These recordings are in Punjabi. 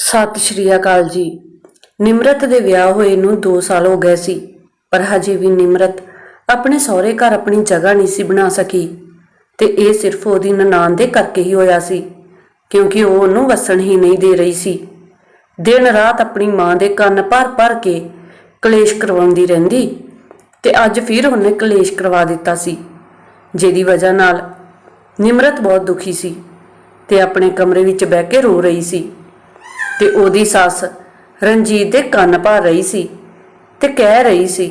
ਸਤਿ ਸ਼੍ਰੀ ਅਕਾਲ ਜੀ। ਨਿਮਰਤ ਦੇ ਵਿਆਹ ਹੋਏ ਨੂੰ 2 ਸਾਲ ਹੋ ਗਏ ਸੀ, ਪਰ ਹਜੇ ਵੀ ਨਿਮਰਤ ਆਪਣੇ ਸਹੁਰੇ ਘਰ ਆਪਣੀ ਜਗ੍ਹਾ ਨਹੀਂ ਸੀ ਬਣਾ ਸਕੀ ਤੇ ਇਹ ਸਿਰਫ ਉਹਦੀ ਨਨਾਣ ਦੇ ਕਰਕੇ ਹੀ ਹੋਇਆ ਸੀ, ਕਿਉਂਕਿ ਉਹ ਉਹਨੂੰ ਵਸਣ ਹੀ ਨਹੀਂ ਦੇ ਰਹੀ ਸੀ। ਦਿਨ ਰਾਤ ਆਪਣੀ ਮਾਂ ਦੇ ਕੰਨ ਭਰ ਭਰ ਕੇ ਕਲੇਸ਼ ਕਰਵਾਉਂਦੀ ਰਹਿੰਦੀ ਤੇ ਅੱਜ ਫਿਰ ਉਹਨੇ ਕਲੇਸ਼ ਕਰਵਾ ਦਿੱਤਾ ਸੀ, ਜਿਹਦੀ ਵਜ੍ਹਾ ਨਾਲ ਨਿਮਰਤ ਬਹੁਤ ਦੁਖੀ ਸੀ ਤੇ ਆਪਣੇ ਕਮਰੇ ਵਿੱਚ ਬਹਿ ਕੇ ਰੋ ਰਹੀ ਸੀ। ਤੇ ਉਹਦੀ ਸੱਸ ਰਣਜੀਤ ਦੇ ਕੰਨ ਭਰ ਰਹੀ ਸੀ ਤੇ ਕਹਿ ਰਹੀ ਸੀ,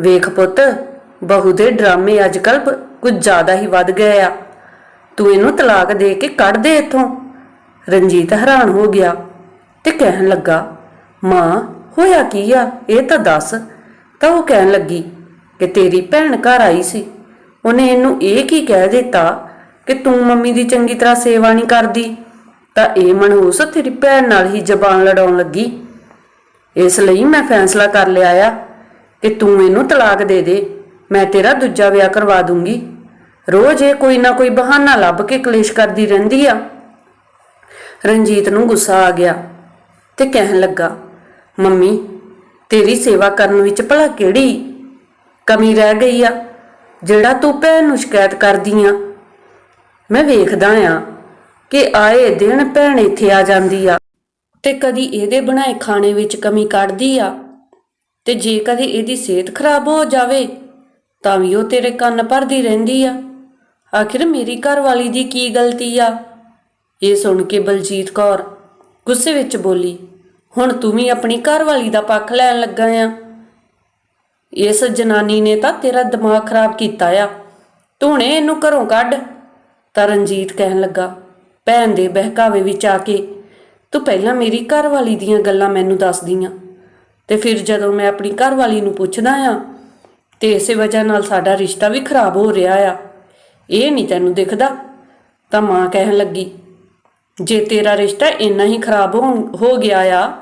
ਵੇਖ ਪੁੱਤ, ਬਹੂ ਦੇ ਡਰਾਮੇ ਅੱਜਕੱਲ ਕੁਝ ਜ਼ਿਆਦਾ ਹੀ ਵੱਧ ਗਏ ਆ। ਤੂੰ ਇਹਨੂੰ ਤਲਾਕ ਦੇ ਕੇ ਕੱਢ ਦੇ ਇੱਥੋਂ। ਰਣਜੀਤ ਹੈਰਾਨ ਹੋ ਗਿਆ ਤੇ ਕਹਿਣ ਲੱਗਾ, ਮਾਂ, ਹੋਇਆ ਕੀ ਆ? ਇਹ ਤਾਂ ਦੱਸ। ਤਾਂ ਉਹ ਕਹਿਣ ਲੱਗੀ ਕਿ ਤੇਰੀ ਭੈਣ ਘਰ ਆਈ ਸੀ। ਉਹਨੇ ਇਹਨੂੰ ਇਹ ਕੀ ਕਹਿ ਦਿੱਤਾ ਕਿ ਤੂੰ ਮੰਮੀ ਦੀ ਚੰਗੀ ਤਰ੍ਹਾਂ ਸੇਵਾ ਨਹੀਂ ਕਰਦੀ? ਤਾਂ ਇਹ ਮਨਹੂਸ ਤੇਰੀ ਭੈਣ ਨਾਲ ਹੀ ਜ਼ਬਾਨ ਲੜਾਉਣ ਲੱਗੀ। ਇਸ ਲਈ ਮੈਂ ਫੈਸਲਾ ਕਰ ਲਿਆ ਆ ਕਿ ਤੂੰ ਇਹਨੂੰ ਤਲਾਕ ਦੇ ਦੇ। ਮੈਂ ਤੇਰਾ ਦੂਜਾ ਵਿਆਹ ਕਰਵਾ ਦੂੰਗੀ। ਰੋਜ਼ ਇਹ ਕੋਈ ਨਾ ਕੋਈ ਬਹਾਨਾ ਲੱਭ ਕੇ ਕਲੇਸ਼ ਕਰਦੀ ਰਹਿੰਦੀ ਆ। ਰਣਜੀਤ ਨੂੰ ਗੁੱਸਾ ਆ ਗਿਆ ਤੇ ਕਹਿਣ ਲੱਗਾ, ਮੰਮੀ, ਤੇਰੀ ਸੇਵਾ ਕਰਨ ਵਿੱਚ ਭਲਾ ਕਿਹੜੀ ਕਮੀ ਰਹਿ ਗਈ ਆ? ਜਿਹੜਾ ਤੂੰ ਭੈਣ ਨੂੰ ਸ਼ਿਕਾਇਤ ਕਰਦੀ ਆ। ਮੈਂ ਵੇਖਦਾ ਆ ਕਿ ਆਏ ਦਿਨ ਭੈਣ ਇੱਥੇ ਆ ਜਾਂਦੀ ਆ ਤੇ ਕਦੀ ਇਹਦੇ ਬਣਾਏ ਖਾਣੇ ਵਿੱਚ ਕਮੀ ਕੱਢਦੀ ਆ ਤੇ ਜੇ ਕਦੇ ਇਹਦੀ ਸਿਹਤ ਖਰਾਬ ਹੋ ਜਾਵੇ, ਤਾਂ ਵੀ ਉਹ ਤੇਰੇ ਕੰਨ ਭਰਦੀ ਰਹਿੰਦੀ ਆ। ਆਖਿਰ ਮੇਰੀ ਘਰਵਾਲੀ ਦੀ ਕੀ ਗਲਤੀ ਆ? ਇਹ ਸੁਣ ਕੇ ਬਲਜੀਤ ਕੌਰ ਗੁੱਸੇ ਵਿੱਚ ਬੋਲੀ, ਹੁਣ ਤੂੰ ਵੀ ਆਪਣੀ ਘਰਵਾਲੀ ਦਾ ਪੱਖ ਲੈਣ ਲੱਗਾ ਆ। ਇਸ ਜਨਾਨੀ ਨੇ ਤਾਂ ਤੇਰਾ ਦਿਮਾਗ ਖਰਾਬ ਕੀਤਾ ਆ। ਧੂਣੇ ਇਹਨੂੰ ਘਰੋਂ ਕੱਢ। ਤਾਂ ਰਣਜੀਤ ਕਹਿਣ ਲੱਗਾ ਭੈਣ ਦੇ ਬਹਿਕਾਵੇ ਵਿੱਚ ਆ ਕੇ, ਤੂੰ ਪਹਿਲਾਂ ਮੇਰੀ ਘਰਵਾਲੀ ਦੀਆਂ ਗੱਲਾਂ ਮੈਨੂੰ ਦੱਸਦੀਆਂ। ਤੇ ਫਿਰ ਜਦੋਂ ਮੈਂ ਆਪਣੀ ਘਰਵਾਲੀ ਨੂੰ ਪੁੱਛਦਾ ਆ ਤੇ ਇਸੇ ਵਜ੍ਹਾ ਨਾਲ ਸਾਡਾ ਰਿਸ਼ਤਾ ਵੀ ਖਰਾਬ ਹੋ ਰਿਹਾ ਆ। ਇਹ ਨਹੀਂ ਤੈਨੂੰ ਦਿਖਦਾ? ਤਾਂ ਮਾਂ ਕਹਿਣ ਲੱਗੀ, ਜੇ ਤੇਰਾ ਰਿਸ਼ਤਾ ਇੰਨਾ ਹੀ ਖਰਾਬ ਹੋ ਹੋ ਗਿਆ ਆ,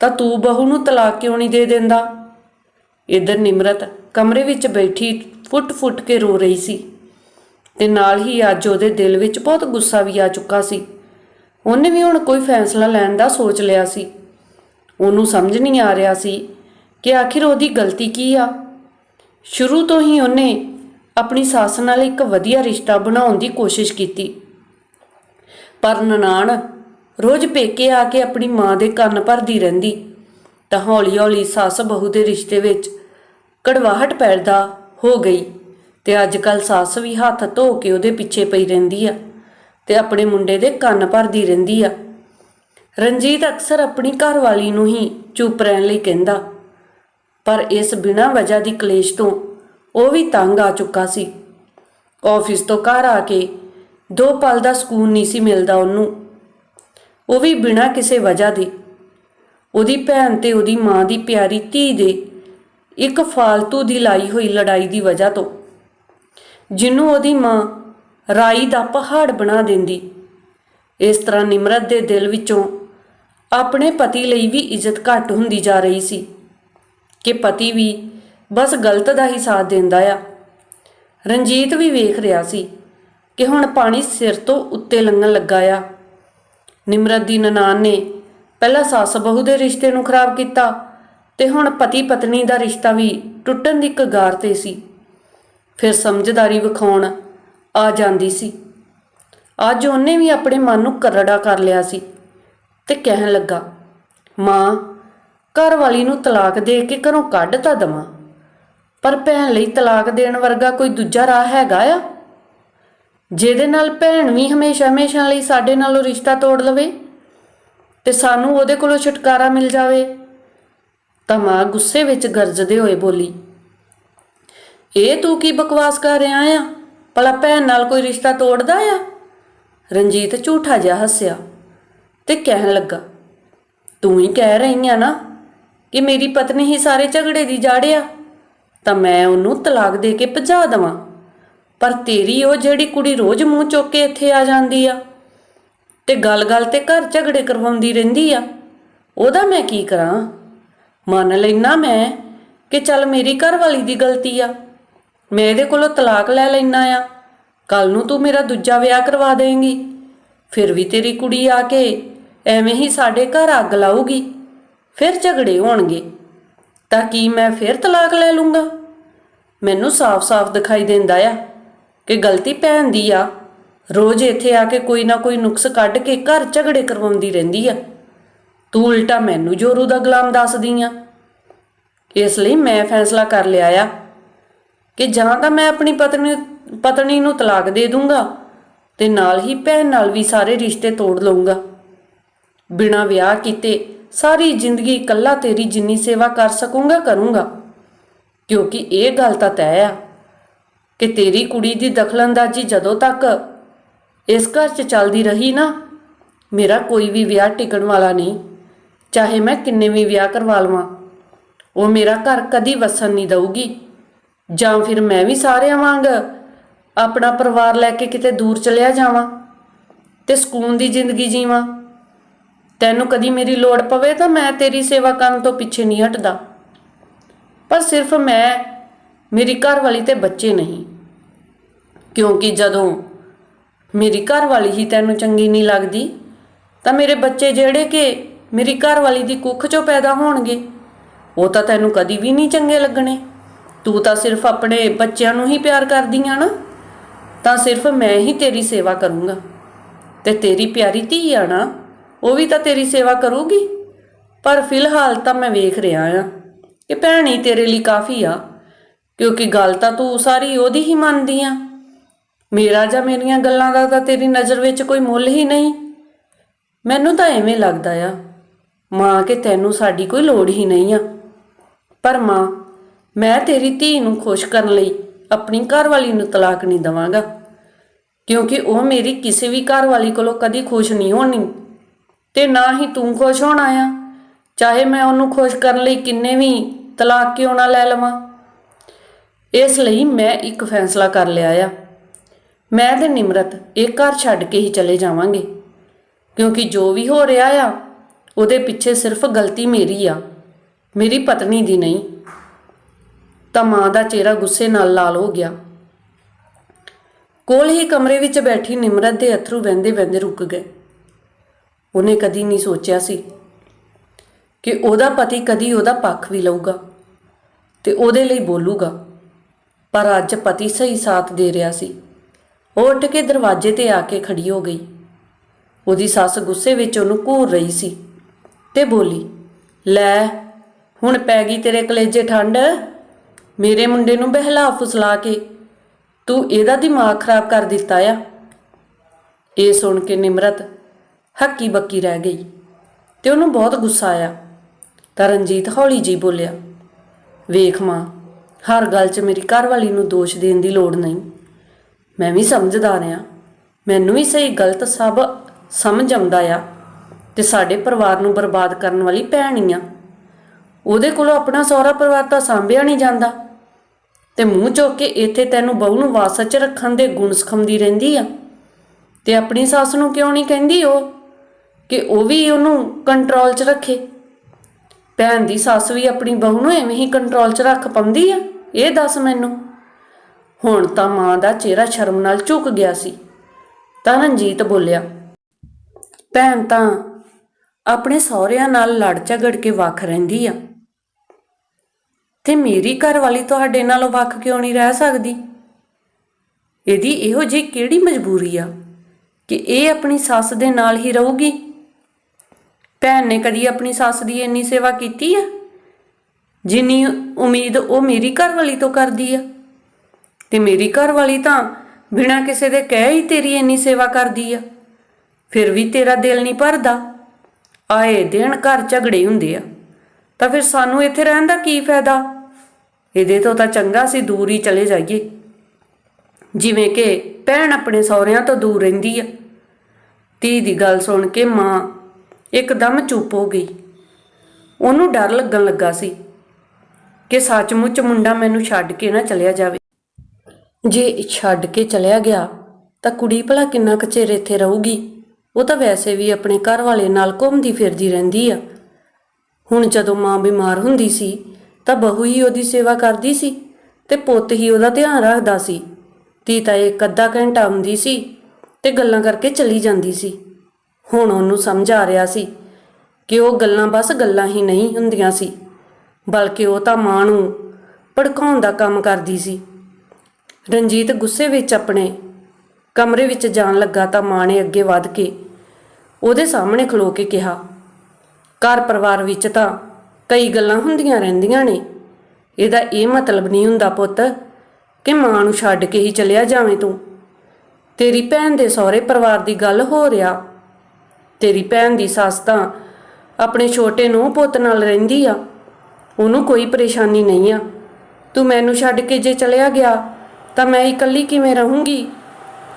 ਤਾਂ ਤੂੰ ਬਹੂ ਨੂੰ ਤਲਾਕ ਕਿਉਂ ਨਹੀਂ ਦੇ ਦਿੰਦਾ? ਇਧਰ ਨਿਮਰਤ ਕਮਰੇ ਵਿੱਚ ਬੈਠੀ ਫੁੱਟ-ਫੁੱਟ ਕੇ ਰੋ ਰਹੀ ਸੀ। ਤੇ ਨਾਲ ਹੀ ਅੱਜ ਉਹਦੇ ਦਿਲ ਵਿੱਚ ਬਹੁਤ ਗੁੱਸਾ ਵੀ ਆ ਚੁੱਕਾ ਸੀ। ਉਹਨੇ ਵੀ ਹੁਣ ਕੋਈ ਫੈਸਲਾ ਲੈਣ ਦਾ ਸੋਚ ਲਿਆ ਸੀ। ਉਹਨੂੰ ਸਮਝ ਨਹੀਂ ਆ ਰਿਹਾ ਸੀ ਕਿ ਆਖਿਰ ਉਹਦੀ ਗਲਤੀ ਕੀ ਆ। ਸ਼ੁਰੂ ਤੋਂ ਹੀ ਉਹਨੇ ਆਪਣੀ ਸੱਸ ਨਾਲ ਇੱਕ ਵਧੀਆ ਰਿਸ਼ਤਾ ਬਣਾਉਣ ਦੀ ਕੋਸ਼ਿਸ਼ ਕੀਤੀ। ਪਰ ਨਨਾਣ ਰੋਜ਼ ਪੇਕੇ ਆ ਕੇ ਆਪਣੀ ਮਾਂ ਦੇ ਕੰਨ ਭਰਦੀ ਰਹਿੰਦੀ। ਤਾਂ ਹੌਲੀ-ਹੌਲੀ ਸੱਸ ਬਹੂ ਦੇ ਰਿਸ਼ਤੇ ਵਿੱਚ ਕੜਵਾਹਟ ਪੈਦਾ ਹੋ ਗਈ। ਤੇ ਅੱਜ ਕੱਲ ਸੱਸ ਵੀ ਹੱਥ ਧੋ ਕੇ ਉਹਦੇ ਪਿੱਛੇ ਪਈ ਰਹਿੰਦੀ ਆ ਤੇ ਆਪਣੇ ਮੁੰਡੇ ਦੇ ਕੰਨ ਭਰਦੀ ਰਹਿੰਦੀ ਆ। ਰਣਜੀਤ ਅਕਸਰ ਆਪਣੀ ਘਰਵਾਲੀ ਨੂੰ ਹੀ ਚੁੱਪ ਰਹਿਣ ਲਈ ਕਹਿੰਦਾ, ਪਰ ਇਸ ਬਿਨਾਂ ਵਜ੍ਹਾ ਦੀ ਕਲੇਸ਼ ਤੋਂ ਉਹ ਵੀ ਤੰਗ ਆ ਚੁੱਕਾ ਸੀ। ਆਫਿਸ ਤੋਂ ਘਰ ਆ ਕੇ ਦੋ ਪਲ ਦਾ ਸਕੂਨ ਨਹੀਂ ਸੀ ਮਿਲਦਾ ਉਹਨੂੰ। ਉਹ ਵੀ ਬਿਨਾਂ ਕਿਸੇ ਵਜ੍ਹਾ ਦੇ ਉਹਦੀ ਭੈਣ ਤੇ ਉਹਦੀ ਮਾਂ ਦੀ ਪਿਆਰੀ ਧੀ ਦੇ ਇੱਕ ਫਾਲਤੂ ਦੀ ਲਾਈ ਹੋਈ ਲੜਾਈ ਦੀ ਵਜ੍ਹਾ ਤੋਂ ਜਿਹਨੂੰ ਉਹਦੀ ਮਾਂ ਰਾਈ ਦਾ ਪਹਾੜ ਬਣਾ ਦਿੰਦੀ। ਇਸ ਤਰ੍ਹਾਂ ਨਿਮਰਤ ਦੇ ਦਿਲ ਵਿੱਚੋਂ ਆਪਣੇ ਪਤੀ ਲਈ ਵੀ ਇੱਜ਼ਤ ਘੱਟ ਹੁੰਦੀ ਜਾ ਰਹੀ ਸੀ ਕਿ ਪਤੀ ਵੀ ਬਸ ਗਲਤ ਦਾ ਹੀ ਸਾਥ ਦਿੰਦਾ ਆ। ਰਣਜੀਤ ਵੀ ਵੇਖ ਰਿਹਾ ਸੀ ਕਿ ਹੁਣ ਪਾਣੀ ਸਿਰ ਤੋਂ ਉੱਤੇ ਲੰਘਣ ਲੱਗਾ ਆ। ਨਿਮਰਤ ਦੀ ਨਨਾਣ ਨੇ ਪਹਿਲਾਂ ਸੱਸ ਬਹੂ ਦੇ ਰਿਸ਼ਤੇ ਨੂੰ ਖਰਾਬ ਕੀਤਾ ਤੇ ਹੁਣ ਪਤੀ ਪਤਨੀ ਦਾ ਰਿਸ਼ਤਾ ਵੀ ਟੁੱਟਣ ਦੀ ਕਗਾਰ ਤੇ ਸੀ। ਫਿਰ ਸਮਝਦਾਰੀ ਵਿਖਾਉਣ ਆ ਜਾਂਦੀ ਸੀ। ਅੱਜ ਉਹਨੇ ਵੀ ਆਪਣੇ ਮਨ ਨੂੰ ਕਰੜਾ ਕਰ ਲਿਆ ਸੀ ਤੇ ਕਹਿਣ ਲੱਗਾ, ਮਾਂ, ਘਰ ਵਾਲੀ ਨੂੰ ਤਲਾਕ ਦੇ ਕੇ ਘਰੋਂ ਕੱਢ ਤਾਂ ਦਵਾਂ, ਪਰ ਭੈਣ ਲਈ ਤਲਾਕ ਦੇਣ ਵਰਗਾ ਕੋਈ ਦੂਜਾ ਰਾਹ ਹੈਗਾ ਆ? ਜਿਹਦੇ ਨਾਲ ਭੈਣ ਵੀ ਹਮੇਸ਼ਾ ਹਮੇਸ਼ਾ ਲਈ ਸਾਡੇ ਨਾਲੋਂ ਰਿਸ਼ਤਾ ਤੋੜ ਲਵੇ ਤੇ ਸਾਨੂੰ ਉਹਦੇ ਕੋਲੋਂ ਛੁਟਕਾਰਾ ਮਿਲ ਜਾਵੇ? ਤਾਂ ਮਾਂ ਗੁੱਸੇ ਵਿੱਚ ਗਰਜਦੇ ਹੋਏ ਬੋਲੀ ਇਹ ਤੂੰ ਕੀ ਬਕਵਾਸ ਕਰ ਰਿਹਾ ਆ? ਭਲਾ ਭੈਣ ਨਾਲ ਕੋਈ ਰਿਸ਼ਤਾ ਤੋੜਦਾ ਆ? ਰਣਜੀਤ ਝੂਠਾ ਜਿਹਾ ਹੱਸਿਆ ਤੇ ਕਹਿਣ ਲੱਗਾ, ਤੂੰ ਹੀ ਕਹਿ ਰਹੀ ਆ ਨਾ ਕਿ ਮੇਰੀ ਪਤਨੀ ਹੀ ਸਾਰੇ ਝਗੜੇ ਦੀ ਜਾੜਿਆ, ਤਾਂ ਮੈਂ ਉਹਨੂੰ ਤਲਾਕ ਦੇ ਕੇ ਭਜਾ ਦਵਾਂ। ਪਰ ਤੇਰੀ ਉਹ ਜਿਹੜੀ ਕੁੜੀ ਰੋਜ਼ ਮੂੰਹ ਚੁੱਕ ਕੇ ਇੱਥੇ ਆ ਜਾਂਦੀ ਆ ਤੇ ਗੱਲ-ਗੱਲ ਤੇ ਘਰ ਝਗੜੇ ਕਰਵਾਉਂਦੀ ਰਹਿੰਦੀ ਆ, ਉਹਦਾ ਮੈਂ ਕੀ ਕਰਾਂ? ਮੰਨ ਲੈਣਾ ਮੈਂ ਕਿ ਚੱਲ ਮੇਰੀ ਘਰ ਵਾਲੀ ਦੀ ਗਲਤੀ ਆ। ਮੈਂ ਇਹਦੇ ਕੋਲੋਂ ਤਲਾਕ ਲੈ ਲੈਣਾ ਆ। ਕੱਲ ਨੂੰ ਤੂੰ ਮੇਰਾ ਦੂਜਾ ਵਿਆਹ ਕਰਵਾ ਦੇਂਗੀ। ਫਿਰ ਵੀ ਤੇਰੀ ਕੁੜੀ ਆ ਕੇ ਐਵੇਂ ਹੀ ਸਾਡੇ ਘਰ ਅੱਗ ਲਾਊਗੀ। ਫਿਰ ਝਗੜੇ ਹੋਣਗੇ। ਤਾਂ ਕੀ ਮੈਂ ਫਿਰ ਤਲਾਕ ਲੈ ਲੂੰਗਾ? ਮੈਨੂੰ ਸਾਫ਼-ਸਾਫ਼ ਦਿਖਾਈ ਦਿੰਦਾ ਆ ਕਿ ਗਲਤੀ ਭੈਣ ਦੀ ਆ। ਰੋਜ਼ ਇੱਥੇ ਆ ਕੇ ਕੋਈ ਨਾ ਕੋਈ ਨੁਕਸ ਕੱਢ ਕੇ ਘਰ ਝਗੜੇ ਕਰਵਾਉਂਦੀ ਰਹਿੰਦੀ ਆ। ਤੂੰ ਉਲਟਾ ਮੈਨੂੰ ਜੋਰੂ ਦਾ ਗੁਲਾਮ ਦੱਸਦੀ ਆ। ਇਸ ਲਈ ਮੈਂ ਫੈਸਲਾ ਕਰ ਲਿਆ ਆ। ਕਿ ਜਾਂ ਤਾਂ ਮੈਂ ਆਪਣੀ ਪਤਨੀ ਪਤਨੀ ਨੂੰ ਤਲਾਕ ਦੇ ਦੂੰਗਾ ਤੇ ਨਾਲ ਹੀ ਭੈਣ ਨਾਲ ਵੀ ਸਾਰੇ ਰਿਸ਼ਤੇ ਤੋੜ ਲਊਂਗਾ। ਬਿਨਾਂ ਵਿਆਹ ਕੀਤੇ ਸਾਰੀ ਜ਼ਿੰਦਗੀ ਇਕੱਲਾ ਤੇਰੀ ਜਿੰਨੀ ਸੇਵਾ ਕਰ ਸਕੂੰਗਾ, ਕਰੂੰਗਾ। ਕਿਉਂਕਿ ਇਹ ਗੱਲ ਤਾਂ ਤੈਅ ਆ ਕਿ ਤੇਰੀ ਕੁੜੀ ਦੀ ਦਖਲਅੰਦਾਜ਼ੀ ਜਦੋਂ ਤੱਕ ਇਸ ਘਰ 'ਚ ਚੱਲਦੀ ਰਹੀ ਨਾ, ਮੇਰਾ ਕੋਈ ਵੀ ਵਿਆਹ ਟਿਕਣ ਵਾਲਾ ਨਹੀਂ। ਚਾਹੇ ਮੈਂ ਕਿੰਨੇ ਵੀ ਵਿਆਹ ਕਰਵਾ ਲਵਾਂ, ਉਹ ਮੇਰਾ ਘਰ ਕਦੀ ਵਸਣ ਨਹੀਂ ਦਊਗੀ। ਜਾਂ ਫਿਰ ਮੈਂ ਵੀ ਸਾਰਿਆਂ ਵਾਂਗ ਆਪਣਾ ਪਰਿਵਾਰ ਲੈ ਕੇ ਕਿਤੇ ਦੂਰ ਚਲਿਆ ਜਾਵਾਂ ਤੇ ਸਕੂਨ ਦੀ ਜ਼ਿੰਦਗੀ ਜੀਵਾਂ? ਤੈਨੂੰ ਕਦੀ ਮੇਰੀ ਲੋੜ ਪਵੇ ਤਾਂ ਮੈਂ ਤੇਰੀ ਸੇਵਾ ਕਰਨ ਤੋਂ ਪਿੱਛੇ ਨਹੀਂ ਹਟਦਾ। ਪਰ ਸਿਰਫ ਮੈਂ ਮੇਰੀ ਘਰ ਵਾਲੀ ਤੇ ਬੱਚੇ ਨਹੀਂ। ਕਿਉਂਕਿ ਜਦੋਂ ਮੇਰੀ ਘਰ ਵਾਲੀ ਹੀ ਤੈਨੂੰ ਚੰਗੀ ਨਹੀਂ ਲੱਗਦੀ, ਤਾਂ ਮੇਰੇ ਬੱਚੇ ਜਿਹੜੇ ਕਿ ਮੇਰੀ ਘਰ ਵਾਲੀ ਦੀ ਕੁੱਖ ਚੋਂ ਪੈਦਾ ਹੋਣਗੇ, ਉਹ ਤਾਂ ਤੈਨੂੰ ਕਦੀ ਵੀ ਨਹੀਂ ਚੰਗੇ ਲੱਗਣੇ। ਤੂੰ ਤਾਂ ਸਿਰਫ ਆਪਣੇ ਬੱਚਿਆਂ ਨੂੰ ਹੀ ਪਿਆਰ ਕਰਦੀ ਆ ਨਾ, ਤਾਂ ਸਿਰਫ ਮੈਂ ਹੀ ਤੇਰੀ ਸੇਵਾ ਕਰੂੰਗਾ। ਤੇ ਤੇਰੀ ਪਿਆਰੀ ਧੀ ਆ ਨਾ, ਉਹ ਵੀ ਤਾਂ ਤੇਰੀ ਸੇਵਾ ਕਰੂਗੀ। ਪਰ ਫਿਲਹਾਲ ਤਾਂ ਮੈਂ ਵੇਖ ਰਿਹਾ ਆ ਕਿ ਭੈਣੀ ਤੇਰੇ ਲਈ ਕਾਫੀ ਆ, ਕਿਉਂਕਿ ਗੱਲ ਤਾਂ ਤੂੰ ਸਾਰੀ ਉਹਦੀ ਹੀ ਮੰਨਦੀ ਆ। ਮੇਰਾ ਜਾਂ ਮੇਰੀਆਂ ਗੱਲਾਂ ਦਾ ਤਾਂ ਤੇਰੀ ਨਜ਼ਰ ਵਿੱਚ ਕੋਈ ਮੁੱਲ ਹੀ ਨਹੀਂ। ਮੈਨੂੰ ਤਾਂ ਐਵੇਂ ਲੱਗਦਾ ਆ, ਮਾਂ, ਕਿ ਤੈਨੂੰ ਸਾਡੀ ਕੋਈ ਲੋੜ ਹੀ ਨਹੀਂ ਆ। ਪਰ ਮਾਂ ਮੈਂ ਤੇਰੀ ਧੀ ਨੂੰ ਖੁਸ਼ ਕਰਨ ਲਈ ਆਪਣੀ ਘਰਵਾਲੀ ਨੂੰ ਤਲਾਕ ਨਹੀਂ ਦਵਾਂਗਾ, ਕਿਉਂਕਿ ਉਹ ਮੇਰੀ ਕਿਸੇ ਵੀ ਘਰਵਾਲੀ ਕੋਲੋਂ ਕਦੀ ਖੁਸ਼ ਨਹੀਂ ਹੋਣੀ ਤੇ ਨਾ ਹੀ ਤੂੰ ਖੁਸ਼ ਹੋਣਾ ਆ। ਚਾਹੇ ਮੈਂ ਉਹਨੂੰ ਖੁਸ਼ ਕਰਨ ਲਈ ਕਿੰਨੇ ਵੀ ਤਲਾਕ ਕਿਉਂ ਨਾ ਲੈ ਲਵਾਂ। ਇਸ ਲਈ ਮੈਂ ਇੱਕ ਫੈਸਲਾ ਕਰ ਲਿਆ ਆ। ਮੈਂ ਤੇ ਨਿਮਰਤ ਇਹ ਘਰ ਛੱਡ ਕੇ ਹੀ ਚਲੇ ਜਾਵਾਂਗੇ, ਕਿਉਂਕਿ ਜੋ ਵੀ ਹੋ ਰਿਹਾ ਆ, ਉਹਦੇ ਪਿੱਛੇ ਸਿਰਫ ਗਲਤੀ ਮੇਰੀ ਆ, ਮੇਰੀ ਪਤਨੀ ਦੀ ਨਹੀਂ। ਤਾਂ ਮਾਂ ਦਾ ਚਿਹਰਾ ਗੁੱਸੇ ਨਾਲ ਲਾਲ ਹੋ ਗਿਆ। ਕੋਲ ਹੀ ਕਮਰੇ ਵਿੱਚ ਬੈਠੀ ਨਿਮਰਤ ਦੇ ਅਥਰੂ ਵਹਿੰਦੇ ਵਹਿੰਦੇ ਰੁਕ ਗਏ। ਉਹਨੇ ਕਦੀ ਨਹੀਂ ਸੋਚਿਆ ਸੀ ਕਿ ਉਹਦਾ ਪਤੀ ਕਦੀ ਉਹਦਾ ਪੱਖ ਵੀ ਲਊਗਾ ਤੇ ਉਹਦੇ ਲਈ ਬੋਲੂਗਾ, ਪਰ ਅੱਜ ਪਤੀ ਸਹੀ ਸਾਥ ਦੇ ਰਿਹਾ ਸੀ। ਉਹ ਉੱਠ ਕੇ ਦਰਵਾਜ਼ੇ ਤੇ ਆ ਕੇ ਖੜੀ ਹੋ ਗਈ। ਉਹਦੀ ਸੱਸ ਗੁੱਸੇ ਵਿੱਚ ਉਹਨੂੰ ਘੂਰ ਰਹੀ ਸੀ ਤੇ ਬੋਲੀ, ਲੈ, ਹੁਣ ਪੈ ਗਈ ਤੇਰੇ ਕਲੇਜੇ ਠੰਡ। ਮੇਰੇ ਮੁੰਡੇ ਨੂੰ ਬਹਿਲਾ ਫੁਸਲਾ ਕੇ ਤੂੰ ਇਹਦਾ ਦਿਮਾਗ ਖਰਾਬ ਕਰ ਦਿੱਤਾ ਆ। ਇਹ ਸੁਣ ਕੇ ਨਿਮਰਤ ਹੱਕੀ ਬੱਕੀ ਰਹਿ ਗਈ ਤੇ ਉਹਨੂੰ ਬਹੁਤ ਗੁੱਸਾ ਆਇਆ। ਤਾਂ ਰਣਜੀਤ ਹੌਲੀ ਜੀ ਬੋਲਿਆ, ਵੇਖ ਮਾਂ, ਹਰ ਗੱਲ 'ਚ ਮੇਰੀ ਘਰਵਾਲੀ ਨੂੰ ਦੋਸ਼ ਦੇਣ ਦੀ ਲੋੜ ਨਹੀਂ। ਮੈਂ ਵੀ ਸਮਝਦਾਰ ਆ। ਮੈਨੂੰ ਵੀ ਸਹੀ ਗਲਤ ਸਭ ਸਮਝ ਆਉਂਦਾ ਆ ਤੇ ਸਾਡੇ ਪਰਿਵਾਰ ਨੂੰ ਬਰਬਾਦ ਕਰਨ ਵਾਲੀ ਭੈਣ ਹੀ ਆ। ਉਹਦੇ ਕੋਲੋਂ ਆਪਣਾ ਸਹੁਰਾ ਪਰਿਵਾਰ ਤਾਂ ਸਾਂਭਿਆ ਨਹੀਂ ਜਾਂਦਾ। ਤੇ ਮੂੰਹ ਚੁੱਕ ਕੇ ਇੱਥੇ ਤੈਨੂੰ ਬਹੂ ਨੂੰ ਵਾਸਾ 'ਚ ਰੱਖਣ ਦੇ ਗੁਣ ਸਿਖਾਉਂਦੀ ਰਹਿੰਦੀ ਆ। ਤੇ ਆਪਣੀ ਸੱਸ ਨੂੰ ਕਿਉਂ ਨਹੀਂ ਕਹਿੰਦੀ ਉਹ? ਕਿ ਉਹ ਵੀ ਉਹਨੂੰ ਕੰਟਰੋਲ 'ਚ ਰੱਖੇ। ਭੈਣ ਦੀ ਸੱਸ ਵੀ ਆਪਣੀ ਬਹੂ ਨੂੰ ਐਵੇਂ ਹੀ ਕੰਟਰੋਲ 'ਚ ਰੱਖ ਪਾਉਂਦੀ ਆ। ਇਹ ਦੱਸ ਮੈਨੂੰ। ਹੁਣ ਤਾਂ ਮਾਂ ਦਾ ਚਿਹਰਾ ਸ਼ਰਮ ਨਾਲ ਝੁਕ ਗਿਆ ਸੀ। ਤਾਂ ਰਣਜੀਤ ਬੋਲਿਆ, ਭੈਣ ਤਾਂ ਆਪਣੇ ਸਹੁਰਿਆਂ ਨਾਲ ਲੜ ਝਗੜ ਕੇ ਵੱਖ ਰਹਿੰਦੀ ਆ। ਤੇ ਮੇਰੀ ਘਰਵਾਲੀ ਤੁਹਾਡੇ ਨਾਲੋਂ ਵੱਖ ਕਿਉਂ ਨਹੀਂ ਰਹਿ ਸਕਦੀ? ਇਹਦੀ ਇਹੋ ਜਿਹੀ ਕਿਹੜੀ ਮਜਬੂਰੀ ਆ ਕਿ ਇਹ ਆਪਣੀ ਸੱਸ ਦੇ ਨਾਲ ਹੀ ਰਹੂਗੀ? ਭੈਣ ਨੇ ਕਦੀ ਆਪਣੀ ਸੱਸ ਦੀ ਇੰਨੀ ਸੇਵਾ ਕੀਤੀ ਆ? ਜਿੰਨੀ ਉਮੀਦ ਉਹ ਮੇਰੀ ਘਰਵਾਲੀ ਤੋਂ ਕਰਦੀ ਆ। ਤੇ ਮੇਰੀ ਘਰਵਾਲੀ ਤਾਂ ਬਿਨਾਂ ਕਿਸੇ ਦੇ ਕਹਿ ਹੀ ਤੇਰੀ ਇੰਨੀ ਸੇਵਾ ਕਰਦੀ ਆ। ਫਿਰ ਵੀ ਤੇਰਾ ਦਿਲ ਨਹੀਂ ਭਰਦਾ। ਆਏ ਦਿਨ ਘਰ ਝਗੜੇ ਹੁੰਦੇ ਆ। ਤਾਂ ਫਿਰ ਸਾਨੂੰ ਇੱਥੇ ਰਹਿਣ ਦਾ ਕੀ ਫਾਇਦਾ? ਇਹਦੇ ਤੋਂ ਤਾਂ ਚੰਗਾ ਸੀ, ਦੂਰ ਹੀ ਚਲੇ ਜਾਈਏ। ਜਿਵੇਂ ਕਿ ਭੈਣ ਆਪਣੇ ਸਹੁਰਿਆਂ ਤੋਂ ਦੂਰ ਰਹਿੰਦੀ ਆ। ਧੀ ਦੀ ਗੱਲ ਸੁਣ ਕੇ ਮਾਂ ਇੱਕਦਮ ਚੁੱਪ ਹੋ ਗਈ। ਉਹਨੂੰ ਡਰ ਲੱਗਣ ਲੱਗਾ ਸੀ ਕਿ ਸੱਚਮੁੱਚ ਮੁੰਡਾ ਮੈਨੂੰ ਛੱਡ ਕੇ ਨਾ ਚਲਿਆ ਜਾਵੇ। ਜੇ ਛੱਡ ਕੇ ਚਲਿਆ ਗਿਆ, ਤਾਂ ਕੁੜੀ ਭਲਾ ਕਿੰਨਾ ਕੁ ਚਿਰ ਇੱਥੇ ਰਹੂਗੀ? ਉਹ ਤਾਂ ਵੈਸੇ ਵੀ ਆਪਣੇ ਘਰ ਵਾਲੇ ਨਾਲ ਘੁੰਮਦੀ ਫਿਰਦੀ ਰਹਿੰਦੀ ਆ। ਹੁਣ ਜਦੋਂ ਮਾਂ ਬਿਮਾਰ ਹੁੰਦੀ ਸੀ ਤਾਂ ਬਹੂ ਹੀ ਉਹਦੀ ਸੇਵਾ ਕਰਦੀ ਸੀ ਤੇ ਪੁੱਤ ਹੀ ਉਹਦਾ ਧਿਆਨ ਰੱਖਦਾ ਸੀ। ਧੀ ਤਾਂ ਇੱਕ ਅੱਧਾ ਘੰਟਾ ਆਉਂਦੀ ਸੀ ਤੇ ਗੱਲਾਂ ਕਰਕੇ ਚਲੀ ਜਾਂਦੀ ਸੀ। ਹੁਣ ਉਹਨੂੰ ਸਮਝ ਆ ਰਿਹਾ ਸੀ ਕਿ ਉਹ ਗੱਲਾਂ ਬਸ ਗੱਲਾਂ ਹੀ ਨਹੀਂ ਹੁੰਦੀਆਂ ਸੀ, ਬਲਕਿ ਉਹ ਤਾਂ ਮਾਂ ਨੂੰ ਭੜਕਾਉਣ ਦਾ ਕੰਮ ਕਰਦੀ ਸੀ। ਰਣਜੀਤ ਗੁੱਸੇ ਵਿੱਚ ਆਪਣੇ ਕਮਰੇ ਵਿੱਚ ਜਾਣ ਲੱਗਾ ਤਾਂ ਮਾਂ ਨੇ ਅੱਗੇ ਵੱਧ ਕੇ ਉਹਦੇ ਸਾਹਮਣੇ ਖਲੋ ਕੇ ਕਿਹਾ, ਘਰ ਪਰਿਵਾਰ ਵਿੱਚ ਤਾਂ ਕਈ ਗੱਲਾਂ ਹੁੰਦੀਆਂ ਰਹਿੰਦੀਆਂ ਨੇ। ਇਹਦਾ ਇਹ ਮਤਲਬ ਨਹੀਂ ਹੁੰਦਾ ਪੁੱਤ ਕਿ ਮਾਂ ਨੂੰ ਛੱਡ ਕੇ ਹੀ ਚਲਿਆ ਜਾਵੇਂ ਤੂੰ। ਤੇਰੀ ਭੈਣ ਦੇ ਸਹੁਰੇ ਪਰਿਵਾਰ ਦੀ ਗੱਲ ਹੋ ਰਿਹਾ। ਤੇਰੀ ਭੈਣ ਦੀ ਸੱਸ ਤਾਂ ਆਪਣੇ ਛੋਟੇ ਨੂੰ ਪੁੱਤ ਨਾਲ ਰਹਿੰਦੀ ਆ। ਉਹਨੂੰ ਕੋਈ ਪਰੇਸ਼ਾਨੀ ਨਹੀਂ ਆ। ਤੂੰ ਮੈਨੂੰ ਛੱਡ ਕੇ ਜੇ ਚਲਿਆ ਗਿਆ ਤਾਂ ਮੈਂ ਇਕੱਲੀ ਕਿਵੇਂ ਰਹੂੰਗੀ?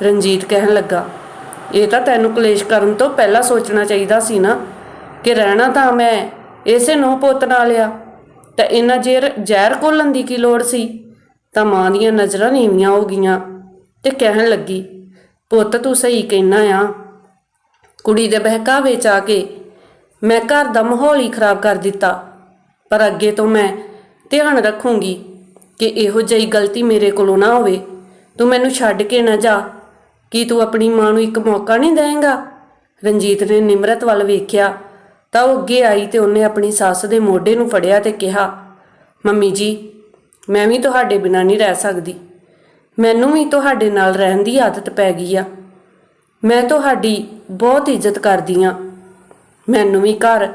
ਰਣਜੀਤ ਕਹਿਣ ਲੱਗਾ। ਇਹ ਤਾਂ ਤੈਨੂੰ ਕਲੇਸ਼ ਕਰਨ ਤੋਂ ਪਹਿਲਾਂ ਸੋਚਣਾ ਚਾਹੀਦਾ ਸੀ ਨਾ ਕਿ ਰਹਿਣਾ ਤਾਂ ਮੈਂ ਇਸੇ ਨੂੰ ਪੁੱਤ ਨਾਲ ਲਿਆ ਤਾਂ ਇੰਨਾ ਜ਼ਹਿਰ ਜ਼ਹਿਰ ਘੋਲਣ ਦੀ ਕੀ ਲੋੜ ਸੀ? ਤਾਂ ਮਾਂ ਦੀਆਂ ਨਜ਼ਰਾਂ ਨੀਵੀਆਂ ਹੋ ਗਈਆਂ ਤੇ ਕਹਿਣ ਲੱਗੀ, ਪੁੱਤ, ਤੂੰ ਸਹੀ ਕਹਿਣਾ ਆ। ਕੁੜੀ ਦੇ ਬਹਿਕਾਵੇ ਚ ਆ ਕੇ ਮੈਂ ਘਰ ਦਾ ਮਾਹੌਲ ਹੀ ਖਰਾਬ ਕਰ ਦਿੱਤਾ। ਪਰ ਅੱਗੇ ਤੋਂ ਮੈਂ ਧਿਆਨ ਰੱਖੂੰਗੀ ਕਿ ਇਹੋ ਜਿਹੀ ਗਲਤੀ ਮੇਰੇ ਕੋਲੋਂ ਨਾ ਹੋਵੇ। ਤੂੰ ਮੈਨੂੰ ਛੱਡ ਕੇ ਨਾ ਜਾ। ਕੀ ਤੂੰ ਆਪਣੀ ਮਾਂ ਨੂੰ ਇੱਕ ਮੌਕਾ ਨਹੀਂ ਦੇਂਗਾ ਰਣਜੀਤ ਨੇ ਨਿਮਰਤ ਵੱਲ ਵੇਖਿਆ। ਤਾਂ ਉਹ ਅੱਗੇ ਆਈ ਤੇ ਉਹਨੇ ਆਪਣੀ ਸੱਸ ਦੇ ਮੋਢੇ ਨੂੰ ਫੜਿਆ ਤੇ ਕਿਹਾ, ਮੰਮੀ ਜੀ, ਮੈਂ ਵੀ ਤੁਹਾਡੇ ਬਿਨਾਂ ਨਹੀਂ ਰਹਿ ਸਕਦੀ। ਮੈਨੂੰ ਵੀ ਤੁਹਾਡੇ ਨਾਲ ਰਹਿਣ ਦੀ ਆਦਤ ਪੈ ਗਈ ਆ। ਮੈਂ ਤੁਹਾਡੀ ਬਹੁਤ ਇੱਜ਼ਤ ਕਰਦੀ ਆ। ਮੈਨੂੰ ਵੀ ਘਰ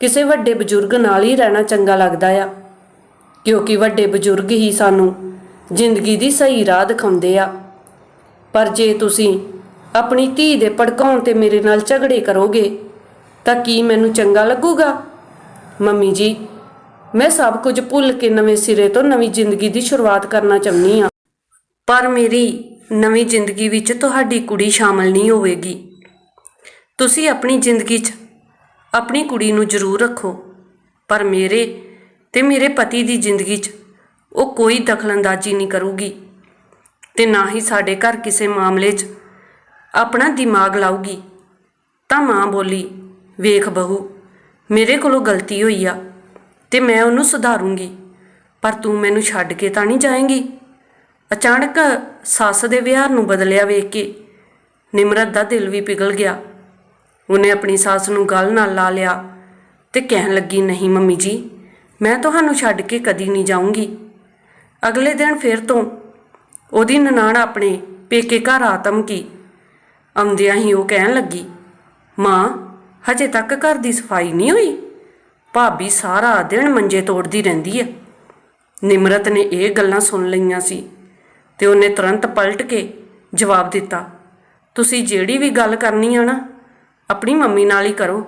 ਕਿਸੇ ਵੱਡੇ ਬਜ਼ੁਰਗ ਨਾਲ ਹੀ ਰਹਿਣਾ ਚੰਗਾ ਲੱਗਦਾ ਆ, ਕਿਉਂਕਿ ਵੱਡੇ ਬਜ਼ੁਰਗ ਹੀ ਸਾਨੂੰ ਜ਼ਿੰਦਗੀ ਦੀ ਸਹੀ ਰਾਹ ਦਿਖਾਉਂਦੇ ਆ। ਪਰ ਜੇ ਤੁਸੀਂ ਆਪਣੀ ਧੀ ਦੇ ਭੜਕਾਉਣ ਤੇ ਮੇਰੇ ਨਾਲ ਝਗੜੇ ਕਰੋਗੇ ਤਾਂ ਕੀ ਮੈਨੂੰ ਚੰਗਾ ਲੱਗੂਗਾ? ਮੰਮੀ ਜੀ, ਮੈਂ ਸਭ ਕੁਝ ਭੁੱਲ ਕੇ ਨਵੇਂ ਸਿਰੇ ਤੋਂ ਨਵੀਂ ਜ਼ਿੰਦਗੀ ਦੀ ਸ਼ੁਰੂਆਤ ਕਰਨਾ ਚਾਹੁੰਦੀ ਆ ਪਰ ਮੇਰੀ ਨਵੀਂ ਜ਼ਿੰਦਗੀ ਵਿੱਚ ਤੁਹਾਡੀ ਕੁੜੀ ਸ਼ਾਮਲ ਨਹੀਂ ਹੋਵੇਗੀ। ਤੁਸੀਂ ਆਪਣੀ ਜ਼ਿੰਦਗੀ 'ਚ ਆਪਣੀ ਕੁੜੀ ਨੂੰ ਜ਼ਰੂਰ ਰੱਖੋ, ਪਰ ਮੇਰੇ ਤੇ ਮੇਰੇ ਪਤੀ ਦੀ ਜ਼ਿੰਦਗੀ 'ਚ ਉਹ ਕੋਈ ਦਖਲਅੰਦਾਜ਼ੀ ਨਹੀਂ ਕਰੂਗੀ ਤੇ ਨਾ ਹੀ ਸਾਡੇ ਘਰ ਕਿਸੇ ਮਾਮਲੇ 'ਚ ਆਪਣਾ ਦਿਮਾਗ ਲਾਊਗੀ। ਤਾਂ ਮਾਂ ਬੋਲੀ ਵੇਖ ਬਹੂ, ਮੇਰੇ ਕੋਲੋਂ ਗਲਤੀ ਹੋਈ ਆ ਤੇ ਮੈਂ ਉਹਨੂੰ ਸੁਧਾਰੂੰਗੀ, ਪਰ ਤੂੰ ਮੈਨੂੰ ਛੱਡ ਕੇ ਤਾਂ ਨਹੀਂ ਜਾਏਂਗੀ? ਅਚਾਨਕ ਸੱਸ ਦੇ ਵਿਹਾਰ ਨੂੰ ਬਦਲਿਆ ਵੇਖ ਕੇ ਨਿਮਰਤ ਦਾ ਦਿਲ ਵੀ ਪਿਘਲ ਗਿਆ। ਉਹਨੇ ਆਪਣੀ ਸੱਸ ਨੂੰ ਗੱਲ ਨਾਲ ਲਾ ਲਿਆ ਤੇ ਕਹਿਣ ਲੱਗੀ, ਨਹੀਂ ਮੰਮੀ ਜੀ, ਮੈਂ ਤੁਹਾਨੂੰ ਛੱਡ ਕੇ ਕਦੀ ਨਹੀਂ ਜਾਊਂਗੀ। ਅਗਲੇ ਦਿਨ ਫਿਰ ਤੋਂ ਉਹਦੀ ਨਨਾਣ ਆਪਣੇ ਪੇਕੇ ਘਰ ਆਤਮ ਕੀ। ਆਉਂਦਿਆਂ ਹੀ ਉਹ ਕਹਿਣ ਲੱਗੀ, ਮਾਂ ਹਜੇ ਤੱਕ ਘਰ ਦੀ ਸਫ਼ਾਈ ਨਹੀਂ ਹੋਈ। ਭਾਬੀ ਸਾਰਾ ਦਿਨ ਮੰਜੇ ਤੋੜਦੀ ਰਹਿੰਦੀ ਹੈ। ਨਿਮਰਤ ਨੇ ਇਹ ਗੱਲਾਂ ਸੁਣ ਲਈਆਂ ਸੀ ਤੇ ਉਹਨੇ ਤੁਰੰਤ ਪਲਟ ਕੇ ਜਵਾਬ ਦਿੱਤਾ, ਤੁਸੀਂ ਜਿਹੜੀ ਵੀ ਗੱਲ ਕਰਨੀ ਆ ਨਾ, ਆਪਣੀ ਮੰਮੀ ਨਾਲ ਹੀ ਕਰੋ।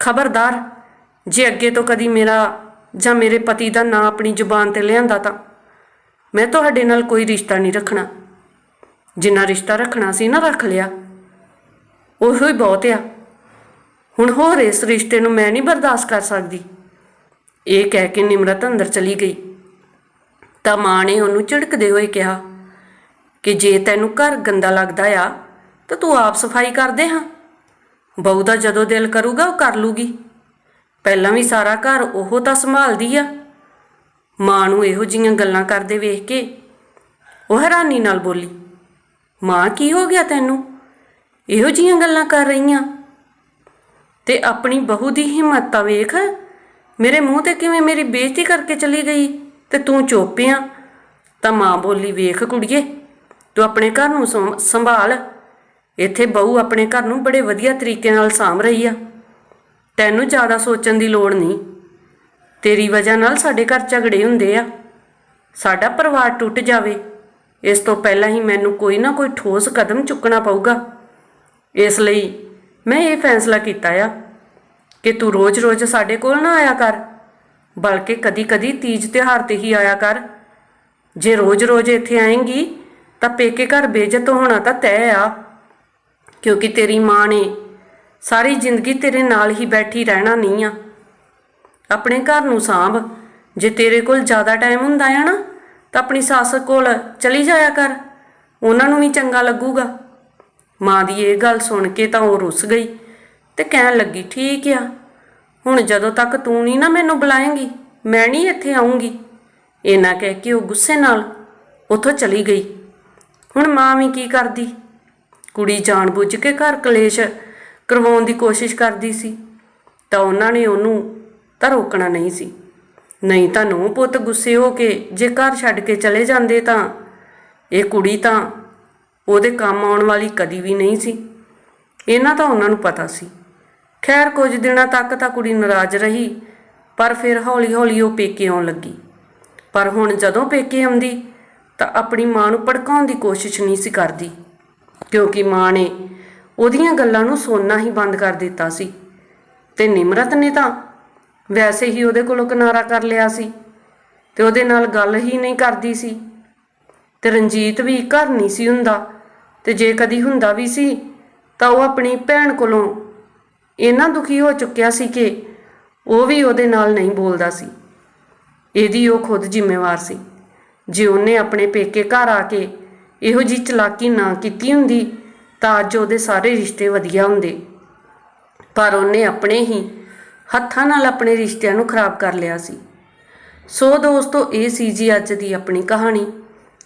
ਖਬਰਦਾਰ, ਜੇ ਅੱਗੇ ਤੋਂ ਕਦੀ ਮੇਰਾ ਜਾਂ ਮੇਰੇ ਪਤੀ ਦਾ ਨਾਂ ਆਪਣੀ ਜ਼ੁਬਾਨ ਤੇ ਲਿਆਂਦਾ ਤਾਂ ਮੈਂ ਤੁਹਾਡੇ ਨਾਲ ਕੋਈ ਰਿਸ਼ਤਾ ਨਹੀਂ ਰੱਖਣਾ। ਜਿੰਨਾ ਰਿਸ਼ਤਾ ਰੱਖਣਾ ਸੀ ਨਾ ਰੱਖ ਲਿਆ। ਉਹ ਹੀ ਬਹੁਤ ਆ। ਹੁਣ ਹੋਰ ਇਸ ਰਿਸ਼ਤੇ ਨੂੰ ਮੈਂ ਨਹੀਂ ਬਰਦਾਸ਼ਤ ਕਰ ਸਕਦੀ। ਇਹ ਕਹਿ ਕੇ ਨਿਮਰਤ ਅੰਦਰ ਚਲੀ ਗਈ। ਤਾਂ ਮਾਂ ਨੇ ਉਹਨੂੰ ਝਿੜਕਦੇ ਹੋਏ ਕਿਹਾ ਕਿ ਜੇ ਤੈਨੂੰ ਘਰ ਗੰਦਾ ਲੱਗਦਾ ਆ, ਤਾਂ ਤੂੰ ਆਪ ਸਫ਼ਾਈ ਕਰਦੇ ਹਾਂ। ਬਹੂ ਦਾ ਜਦੋਂ ਦਿਲ ਕਰੂਗਾ, ਉਹ ਕਰ ਲੂਗੀ। ਪਹਿਲਾਂ ਵੀ ਸਾਰਾ ਘਰ ਉਹ ਤਾਂ ਸੰਭਾਲਦੀ ਆ। ਮਾਂ ਨੂੰ ਇਹੋ ਜੀਆਂ ਗੱਲਾਂ ਕਰਦੇ ਵੇਖ ਕੇ ਉਹ ਹੈਰਾਨੀ ਨਾਲ ਬੋਲੀ, ਮਾਂ, ਕੀ ਹੋ ਗਿਆ ਤੈਨੂੰ? ਇਹੋ ਜੀਆਂ ਗੱਲਾਂ ਕਰ ਰਹੀਆਂ? ਤੇ ਆਪਣੀ ਬਹੂ ਦੀ ਹਿੰਮਤ ਤਾਂ ਵੇਖ। ਮੇਰੇ ਮੂੰਹ ਤੇ ਕਿਵੇਂ ਮੇਰੀ ਬੇਇੱਜ਼ਤੀ ਕਰਕੇ ਚਲੀ ਗਈ ਤੇ ਤੂੰ ਚੋਪਿਆ ਤਾਂ ਮਾਂ ਬੋਲੀ, ਵੇਖ ਕੁੜੀਏ, ਤੂੰ ਆਪਣੇ ਘਰ ਨੂੰ ਸੰਭ- ਸੰਭਾਲ। ਇੱਥੇ ਬਹੂ ਆਪਣੇ ਘਰ ਨੂੰ ਬੜੇ ਵਧੀਆ ਤਰੀਕੇ ਨਾਲ ਸਾਂਭ ਰਹੀ ਆ। ਤੈਨੂੰ ਜ਼ਿਆਦਾ ਸੋਚਣ ਦੀ ਲੋੜ ਨਹੀਂ। ਤੇਰੀ ਵਜ੍ਹਾ ਨਾਲ ਸਾਡੇ ਘਰ ਝਗੜੇ ਹੁੰਦੇ ਆ। ਸਾਡਾ ਪਰਿਵਾਰ ਟੁੱਟ ਜਾਵੇ। ਇਸ ਤੋਂ ਪਹਿਲਾਂ ਹੀ ਮੈਨੂੰ ਕੋਈ ਨਾ ਕੋਈ ਠੋਸ ਕਦਮ ਚੁੱਕਣਾ ਪਊਗਾ। ਇਸ ਲਈ ਮੈਂ ਇਹ ਫੈਸਲਾ ਕੀਤਾ ਆ ਕਿ ਤੂੰ ਰੋਜ਼-ਰੋਜ਼ ਸਾਡੇ ਕੋਲ ਨਾ ਆਇਆ ਕਰ, ਬਲਕਿ ਕਦੀ-ਕਦੀ ਤੀਜ ਤਿਉਹਾਰ ਤੇ ਹੀ ਆਇਆ ਕਰ। ਜੇ ਰੋਜ਼-ਰੋਜ਼ ਇੱਥੇ ਆਏਂਗੀ, ਤਾਂ ਪੇਕੇ ਘਰ ਬੇਇੱਜ਼ਤ ਹੋਣਾ ਤਾਂ ਤੈਅ ਆ, ਕਿਉਂਕਿ ਤੇਰੀ ਮਾਂ ਨੇ ਸਾਰੀ ਜ਼ਿੰਦਗੀ ਤੇਰੇ ਨਾਲ ਹੀ ਬੈਠੀ ਰਹਿਣਾ ਨਹੀਂ ਆ। ਆਪਣੇ ਘਰ ਨੂੰ ਸਾਂਭ। ਜੇ ਤੇਰੇ ਕੋਲ ਜ਼ਿਆਦਾ ਟਾਈਮ ਹੁੰਦਾ ਆ ਨਾ, ਤਾਂ ਆਪਣੀ ਸੱਸ ਕੋਲ ਚਲੀ ਜਾਇਆ ਕਰ। ਉਹਨਾਂ ਨੂੰ ਵੀ ਚੰਗਾ ਲੱਗੂਗਾ। ਮਾਂ ਦੀ ਇਹ ਗੱਲ ਸੁਣ ਕੇ ਤਾਂ ਉਹ ਰੁੱਸ ਗਈ ਤੇ ਕਹਿਣ ਲੱਗੀ, ਠੀਕ ਆ, ਹੁਣ ਜਦੋਂ ਤੱਕ ਤੂੰ ਨਹੀਂ ਨਾ ਮੈਨੂੰ ਬੁਲਾਏਂਗੀ, ਮੈਂ ਨਹੀਂ ਇੱਥੇ ਆਉਂਗੀ ਇਹਨਾਂ ਕਹਿ ਕੇ ਉਹ ਗੁੱਸੇ ਨਾਲ ਉੱਥੋਂ ਚਲੀ ਗਈ। ਹੁਣ ਮਾਂ ਵੀ ਕੀ ਕਰਦੀ? ਕੁੜੀ ਜਾਣਬੁੱਝ ਕੇ ਘਰ ਕਲੇਸ਼ ਕਰਵਾਉਣ ਦੀ ਕੋਸ਼ਿਸ਼ ਕਰਦੀ ਸੀ, ਤਾਂ ਉਹਨਾਂ ਨੇ ਉਹਨੂੰ ਤਾਂ ਰੋਕਣਾ ਨਹੀਂ ਸੀ। ਨਹੀਂ ਤਾਂ ਨੂੰ ਪੁੱਤ ਗੁੱਸੇ ਹੋ ਕੇ ਜੇ ਘਰ ਛੱਡ ਕੇ ਚਲੇ ਜਾਂਦੇ ਤਾਂ ਇਹ ਕੁੜੀ ਤਾਂ ਉਹਦੇ ਕੰਮ ਆਉਣ ਵਾਲੀ ਕਦੀ ਵੀ ਨਹੀਂ ਸੀ। ਇਹਨਾਂ ਤਾਂ ਉਹਨਾਂ ਨੂੰ ਪਤਾ ਸੀ। ਖੈਰ, ਕੁਝ ਦਿਨਾਂ ਤੱਕ ਤਾਂ ਕੁੜੀ ਨਾਰਾਜ਼ ਰਹੀ, ਪਰ ਫਿਰ ਹੌਲੀ-ਹੌਲੀ ਉਹ ਪੇਕੇ ਆਉਣ ਲੱਗੀ। ਪਰ ਹੁਣ ਜਦੋਂ ਪੇਕੇ ਆਉਂਦੀ, ਤਾਂ ਆਪਣੀ ਮਾਂ ਨੂੰ ਭੜਕਾਉਣ ਦੀ ਕੋਸ਼ਿਸ਼ ਨਹੀਂ ਸੀ ਕਰਦੀ, ਕਿਉਂਕਿ ਮਾਂ ਨੇ ਉਹਦੀਆਂ ਗੱਲਾਂ ਨੂੰ ਸੁਣਨਾ ਹੀ ਬੰਦ ਕਰ ਦਿੱਤਾ ਸੀ। ਤੇ ਨਿਮਰਤ ਨੇ ਤਾਂ ਵੈਸੇ ਹੀ ਉਹਦੇ ਕੋਲੋਂ ਕਿਨਾਰਾ ਕਰ ਲਿਆ ਸੀ ਤੇ ਉਹਦੇ ਨਾਲ ਗੱਲ ਹੀ ਨਹੀਂ ਕਰਦੀ ਸੀ। ਤੇ ਰਣਜੀਤ ਵੀ ਘਰ ਨਹੀਂ ਸੀ ਹੁੰਦਾ। ਤੇ ਜੇ ਕਦੀ ਹੁੰਦਾ ਵੀ ਸੀ, ਤਾਂ ਉਹ ਆਪਣੀ ਭੈਣ ਕੋਲੋਂ ਇੰਨਾ ਦੁਖੀ ਹੋ ਚੁੱਕਿਆ ਸੀ ਕਿ ਉਹ ਵੀ ਉਹਦੇ ਨਾਲ ਨਹੀਂ ਬੋਲਦਾ ਸੀ। ਇਹਦੀ ਉਹ ਖੁਦ ਜ਼ਿੰਮੇਵਾਰ ਸੀ। ਜੇ ਉਹਨੇ ਆਪਣੇ ਪੇਕੇ ਘਰ ਆ ਕੇ ਇਹੋ ਜੀ ਚਲਾਕੀ ਨਾ ਕੀਤੀ ਹੁੰਦੀ, ਤਾਂ ਅੱਜ ਉਹਦੇ ਸਾਰੇ ਰਿਸ਼ਤੇ ਵਧੀਆ ਹੁੰਦੇ। ਪਰ ਉਹਨੇ ਆਪਣੇ ਹੀ ਹੱਥਾਂ ਨਾਲ ਆਪਣੇ ਰਿਸ਼ਤਿਆਂ ਨੂੰ ਖਰਾਬ ਕਰ ਲਿਆ ਸੀ। ਸੋ ਦੋਸਤੋ, ਇਹ ਸੀ ਜੀ ਅੱਜ ਦੀ ਆਪਣੀ ਕਹਾਣੀ।